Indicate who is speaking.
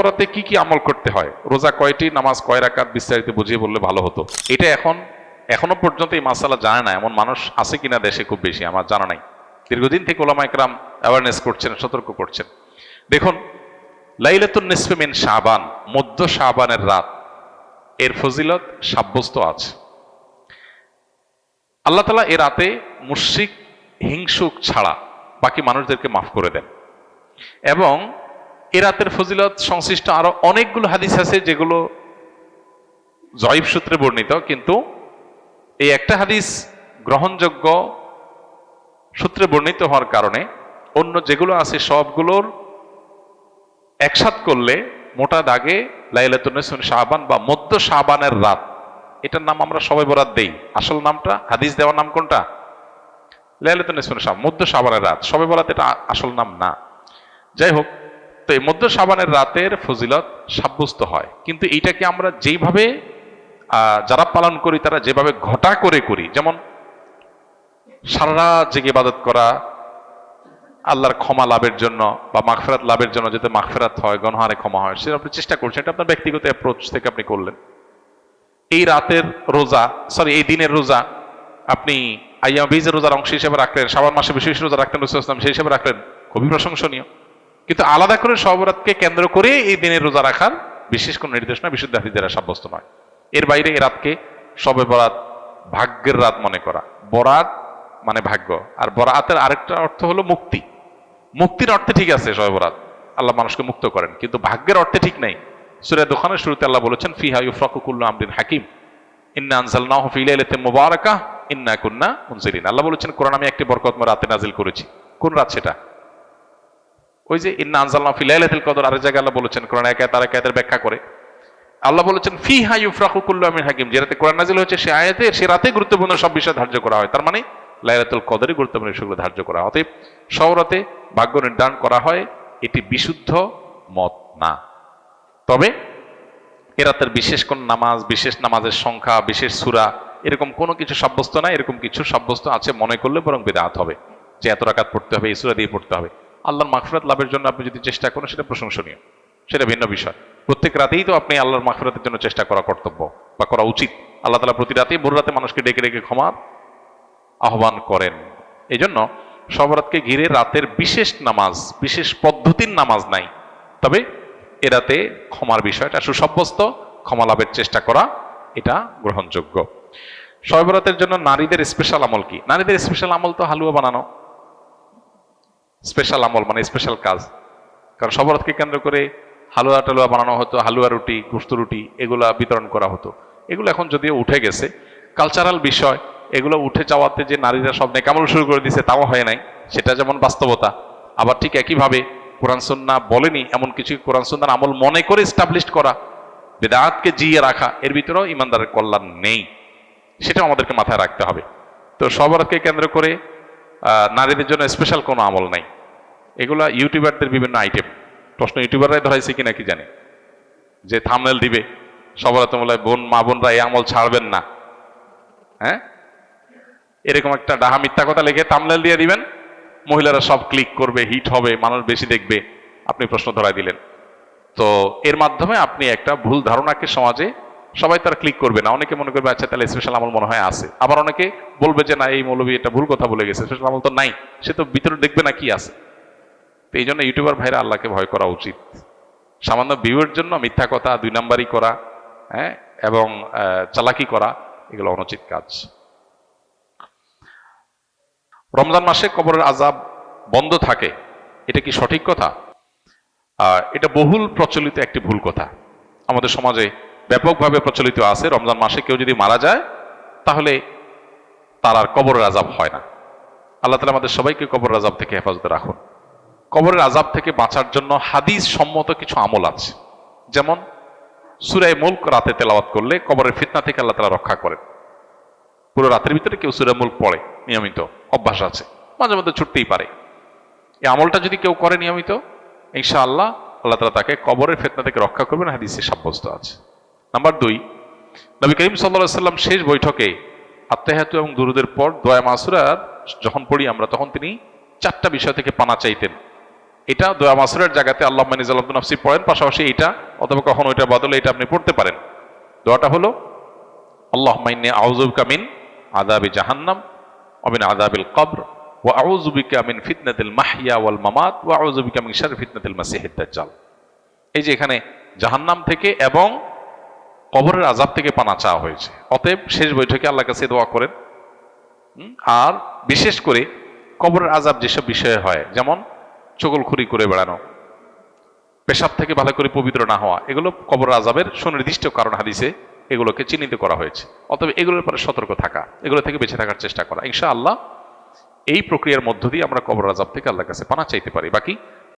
Speaker 1: বরাতে কি কি আমল করতে হয়? রোজা কয়টি, নামাজ কয় রাকাত, বিস্তারিত বুঝিয়ে বললে ভালো হতো। এটা এখন, এখনও পর্যন্ত এই মাসালা জানে না, এমন মানুষ আছে কিনা দেশে খুব বেশি, আমার জানা নাই। দীর্ঘদিন থেকে ওলামা একরাম অ্যাওয়ারনেস করছেন, সতর্ক করছেন। দেখুন, লাইলাতুন নিসফে মিন শাবান, মধ্য শাবানের রাত, এর ফজিলত সাব্যস্ত আছে। আল্লাহ তালা এ রাতে মুশরিক, হিংসুক ছাড়া বাকি মানুষদেরকে মাফ করে দেন। এবং এ রাতের ফজিলত সংশ্লিষ্ট আরও অনেকগুলো হাদিস আছে যেগুলো জয়ীব সূত্রে বর্ণিত, কিন্তু এই একটা হাদিস গ্রহণযোগ্য সূত্রে বর্ণিত হওয়ার কারণে অন্য যেগুলো আছে সবগুলোর একসাথ করলে মোটা দাগে লাইলাতুন্নেসুন শাহবান বা মধ্য শাহবানের রাত, এটার নাম আমরা সবাই বরাত দেই। আসল নামটা, হাদিস দেওয়ার নাম কোনটা? লাইলাতুন্নেসুন শাহ মধ্য শাহবানের রাত। সবাই বরাত এটা আসল নাম না। যাই হোক তো এই মধ্য শাবানের রাতের ফজিলত সাব্যস্ত হয়। কিন্তু এইটাকে আমরা যেইভাবে যারা পালন করি, তারা যেভাবে ঘটা করে করি, যেমন সারা জেগে ইবাদত করা, আল্লাহর ক্ষমা লাভের জন্য বা মাগফেরাত লাভের জন্য যাতে মাগফেরাত হয়, গণহারে ক্ষমা হয়, সেটা আপনি চেষ্টা করছেন এটা আপনার ব্যক্তিগত অ্যাপ্রোচ থেকে আপনি করলেন। এই রাতের রোজা সরি এই দিনের রোজা, আপনি আইয়াম বীজের রোজার অংশ হিসেবে রাখলেন সাবান মাসে বিশেষ রোজা রাখলেন রসুল ইসলাম সেই হিসেবে রাখলেন, খুবই প্রশংসনীয়। কিন্তু আলাদা করে সবরাতকে কেন্দ্র করে এই দিনের রোজা রাখার বিশেষ কোনো নির্দেশনা বিশুদ্ধ হাফিজেরা সাব্যস্ত নয়। এর বাইরে এই রাতকে সবে বরাত ভাগ্যের রাত মনে করা। বরাত মানে ভাগ্য। আর বরাতের আরেকটা অর্থ হলো মুক্তি। মুক্তির অর্থে ঠিক আছে সবে বরাত। আল্লাহ মানুষকে মুক্ত করেন, কিন্তু ভাগ্যের অর্থে ঠিক নেই। সুরে দোকানের শুরুতে আল্লাহ বলেছেন, ফিহা ইউফরাকুল্লু আমরিন হাকিম। ইন্না আনজালনাহু ফি লাইলাতিন মুবারাকাহ ইন্না কুন্না মুনজিরিন। আল্লাহ বলেছেন, কোরআন আমি একটি বরকতময় রাতে নাজিল করেছি। কোন রাত সেটা? ওই যে, ইন্না আনজালনা ফি কদর আরেক আল্লাহ বলেছেন, কোরআন এক আয়াত আরেক ব্যাখ্যা করে। আল্লাহ বলেছেন ফি হা ইউফরাকু হাকিম যে রাতে কোরআন নাজিল হয়েছে, সে আয়াতে, সে রাতে গুরুত্বপূর্ণ সব বিষয় ধার্য করা হয়। তার মানে লাইলাতুল কদরে গুরুত্বপূর্ণ বিষয়গুলো ধার্য করা হয়। অতএব সৌরাতে ভাগ্য নির্ধারণ করা হয়, এটি বিশুদ্ধ মত না। তবে, এ রাতের বিশেষ কোন নামাজ, বিশেষ নামাজের সংখ্যা, বিশেষ সুরা, এরকম কোনো কিছু সাব্যস্ত না এরকম কিছু সাব্যস্ত আছে মনে করলে বরং বেদাত হবে। যে এত রাকাত পড়তে হবে, এই সুরা দিয়ে পড়তে হবে। আল্লাহর মাগফিরাত লাভের জন্য আপনি যদি চেষ্টা করেন, সেটা প্রশংসনীয়। সেটা ভিন্ন বিষয়। প্রত্যেক রাতেই তো আপনি আল্লাহর মাগফিরাতের জন্য চেষ্টা করা কর্তব্য বা করা উচিত। আল্লাহ তালা প্রতি রাতেই ভোর রাতে মানুষকে ডেকে ডেকে ক্ষমার আহ্বান করেন। এই জন্য সবরাতকে ঘিরে রাতের বিশেষ নামাজ, বিশেষ পদ্ধতির নামাজ নাই। তবে এ রাতে ক্ষমার বিষয়টা সুসাব্যস্ত, ক্ষমা লাভের চেষ্টা করা, এটা গ্রহণযোগ্য। সবরাতের জন্য নারীদের স্পেশাল আমল কি? নারীদের স্পেশাল আমল তো হালুয়া বানানো। স্পেশাল আমল মানে স্পেশাল কাজ। কারণ সবরাতকে কেন্দ্র করে হালুয়া টালুয়া বানানো হতো, হালুয়া রুটি, গুস্ত রুটি, এগুলা বিতরণ করা হতো। এগুলো এখন যদিও উঠে গেছে কালচারাল বিষয়, এগুলো উঠে যাওয়াতে যে নারীরা সব নেকামল শুরু করে দিছে তাও হয় নাই, সেটা যেমন বাস্তবতা, আবার ঠিক একইভাবে কোরআন সন্না বলেনি, এমন কিছু কোরআন সন্ন্যার আমল মনে করে স্টাবলিশ করা, বেদাতকে জিয়ে রাখা, এর ভিতরেও ইমানদারের কল্যাণ নেই, সেটাও আমাদেরকে মাথায় রাখতে হবে। তো সবরাতকে কেন্দ্র করে নারীদের জন্য স্পেশাল কোনো আমল নাই। এগুলা ইউটিউবারদের বিভিন্ন আইটেম প্রশ্ন, ইউটিউবাররাই ধরাইছে কিনা কি জানি? যে থামনেল দিবে সবরাতে বলে, বোন, মা, বোনরা এই আমল ছাড়বেন না। হ্যাঁ? এরকম একটা ডাহা মিথ্যা কথা লিখে থামনেল দিয়ে দিবেন। মহিলারা সব ক্লিক করবে হিট হবে, মানুষ বেশি দেখবে। আপনি প্রশ্ন ধরাই দিলেন। তো এর মাধ্যমে আপনি একটা ভুল ধারণাকে সমাজে সবাই তার ক্লিক করবে না। অনেকে মনে করবে আচ্ছা তাহলে স্পেশাল আমল মনে হয় আছে। আবার অনেকে বলবে যে, না, এই মৌলবী এটা ভুল কথা বলে গেছে স্পেশাল আমল তো নাই। সে তো ভিতরে দেখবে না কি আছে। তো এই জন্য ইউটিউবার ভাইরা আল্লাহকে ভয় করা উচিত। সামান্য ভিউয়ের জন্য মিথ্যা কথা, দুই নাম্বারই করা হ্যাঁ এবং চালাকি করা, এগুলো অনুচিত কাজ। রমজান মাসে কবরের আজাব বন্ধ থাকে, এটা কি সঠিক কথা? এটা বহুল প্রচলিত একটি ভুল কথা। আমাদের সমাজে ব্যাপকভাবে প্রচলিত আছে, রমজান মাসে কেউ যদি মারা যায়, তাহলে তার আর কবরের আজাব হয় না। আল্লাহ তালা আমাদের সবাইকে কবরের আজাব থেকে হেফাজতে রাখুন। কবরের আজাব থেকে বাঁচার জন্য হাদিস সম্মত কিছু আমল আছে। যেমন, সুরায় মুল্ক রাতে তেলাওয়াত করলে কবরের ফিতনা থেকে আল্লাহ তালা রক্ষা করেন। পুরো রাতের ভিতরে কেউ সুরায় মুল্ক পড়ে, নিয়মিত, অভ্যাস আছে, মাঝে মধ্যে ছুটতেই পারে। এই আমলটা যদি কেউ করে নিয়মিত, ইনশাআল্লাহ আল্লাহ তালা তাকে কবরের ফেতনা থেকে রক্ষা করবেন, হাদিসে সাব্যস্ত আছে। নাম্বার দুই, নবী করিম সাল্লা সাল্লাম শেষ বৈঠকে আত্মাহাতু এবং দুরুদের পর দয়া মাসুরার যখন পড়ি আমরা, তখন তিনি চারটা বিষয় থেকে পানা চাইতেন। এটা দোয়া মাসুরের জায়গাতে আল্লাহ মানিজাল্লাহ নাফসি পড়েন, পাশাপাশি এটা অথবা কখনো ওইটার বদলে এটা আপনি পড়তে পারেন। দোয়াটা হলো আল্লাহ মাইনে আউজুব কামিন আদাবি জাহান্নাম অমিন আদাবিল কবর ও আউজুবিকা মিন ফিতনাতিল মাহিয়া ওয়াল মামাত ও আউজুবিকা মিন শার ফিতনাতিল মাসিহিদ এই যে এখানে জাহান্নাম থেকে এবং কবরের আজাব থেকে পানা চাওয়া হয়েছে। অতএব শেষ বৈঠকে আল্লাহ কাছে দোয়া করেন। আর বিশেষ করে কবরের আজাব যেসব বিষয়ে হয়, যেমন চগলখুরি করে বেড়ানো, পেশাব থেকে ভালো করে পবিত্র না হওয়া, এগুলো কবর আজাবের সুনির্দিষ্ট কারণ হাদিসে এগুলোকে চিহ্নিত করা হয়েছে। অতএব এগুলোর পরে সতর্ক থাকা, এগুলো থেকে বেঁচে থাকার চেষ্টা করা। ইনশা আল্লাহ এই প্রক্রিয়ার মধ্য দিয়ে আমরা কবর আজাব থেকে আল্লাহর কাছে পানা চাইতে পারি। বাকি